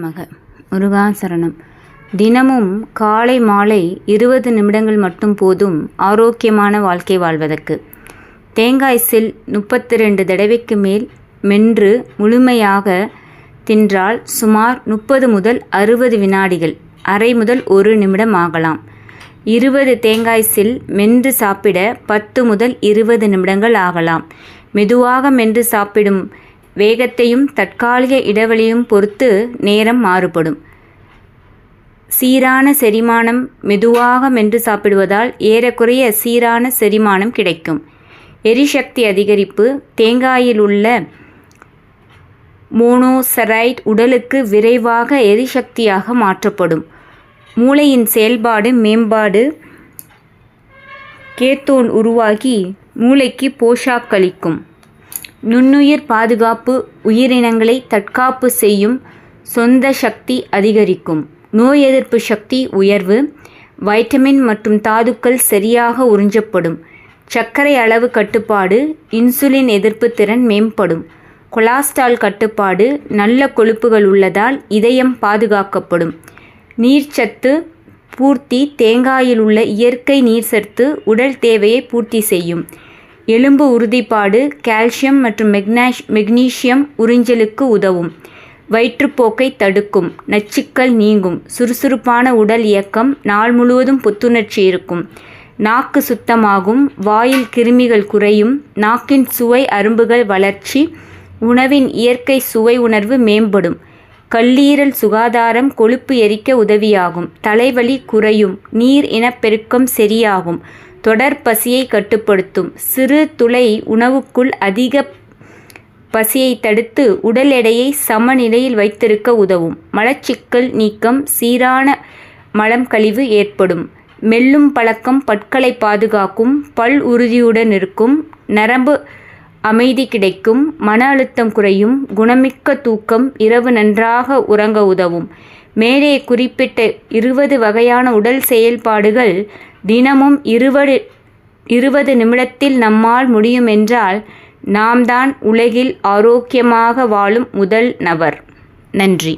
மக. முருகாசரணம். தினமும் காலை மாலை இருபது நிமிடங்கள் மட்டும் போதும் ஆரோக்கியமான வாழ்க்கை வாழ்வதற்கு. தேங்காய் சில் முப்பத்தி ரெண்டு தடவைக்கு மேல் மென்று முழுமையாக தின்றால் சுமார் முப்பது முதல் அறுபது வினாடிகள் அரை முதல் ஒரு நிமிடம் ஆகலாம். இருபது தேங்காய் சில் மென்று சாப்பிட பத்து முதல் இருபது நிமிடங்கள் ஆகலாம். மெதுவாக மென்று சாப்பிடும் வேகத்தையும் தற்காலிக இடைவெளியும் பொறுத்து நேரம் மாறுபடும். சீரான செரிமானம் மெதுவாக மென்று சாப்பிடுவதால் ஏறக்குறைய சீரான செரிமானம் கிடைக்கும். எரிசக்தி அதிகரிப்பு தேங்காயில் உள்ள மோனோசரைட் உடலுக்கு விரைவாக எரிசக்தியாக மாற்றப்படும். மூளையின் செயல்பாடு மேம்பாடு கேத்தோன் உருவாகி மூளைக்கு போஷாக்களிக்கும். நுண்ணுயிர் பாதுகாப்பு உயிரினங்களை தற்காப்பு செய்யும் சொந்த சக்தி அதிகரிக்கும். நோய் எதிர்ப்பு சக்தி உயர்வு வைட்டமின் மற்றும் தாதுக்கள் சரியாக உறிஞ்சப்படும். சர்க்கரை அளவு கட்டுப்பாடு இன்சுலின் எதிர்ப்பு திறன் மேம்படும். கொலாஸ்ட்ரால் கட்டுப்பாடு நல்ல கொழுப்புகள் உள்ளதால் இதயம் பாதுகாக்கப்படும். நீர்ச்சத்து பூர்த்தி தேங்காயில் உள்ள இயற்கை நீர்ச்சத்து உடல் தேவையை பூர்த்தி செய்யும். எலும்பு உறுதிப்பாடு கால்சியம் மற்றும் மெக்னாஷ் மெக்னீசியம் உறிஞ்சலுக்கு உதவும். வயிற்றுப்போக்கை தடுக்கும். நச்சுக்கள் நீங்கும். சுறுசுறுப்பான உடல் இயக்கம் நாள் முழுவதும் புத்துணர்ச்சி இருக்கும். நாக்கு சுத்தமாகும். வாயில் கிருமிகள் குறையும். நாக்கின் சுவை அரும்புகள் வளர்ச்சி உணவின் இயற்கை சுவை உணர்வு மேம்படும். கல்லீரல் சுகாதாரம் கொழுப்பு எரிக்க உதவியாகும். தலைவலி குறையும். நீர் இனப்பெருக்கம் சரியாகும். தொடர் பசியை கட்டுப்படுத்தும். சிறு துளை உணவுக்குள் அதிக பசியை தடுத்து உடல் எடையை சமநிலையில் வைத்திருக்க உதவும். மலச்சிக்கல் நீக்கம் சீரான மலம் கழிவு ஏற்படும். மெல்லும் பழக்கம் பற்களை பாதுகாக்கும். பல் உறுதியுடன் இருக்கும். நரம்பு அமைதி கிடைக்கும். மன அழுத்தம் குறையும். குணமிக்க தூக்கம் இரவு நன்றாக உறங்க உதவும். மேலே குறிப்பிட்ட இருபது வகையான உடல் செயல்பாடுகள் தினமும் இருபது இருபது நிமிடத்தில் நம்மால் முடியுமென்றால் நாம் தான் உலகில் ஆரோக்கியமாக வாழும் முதல் நபர். நன்றி.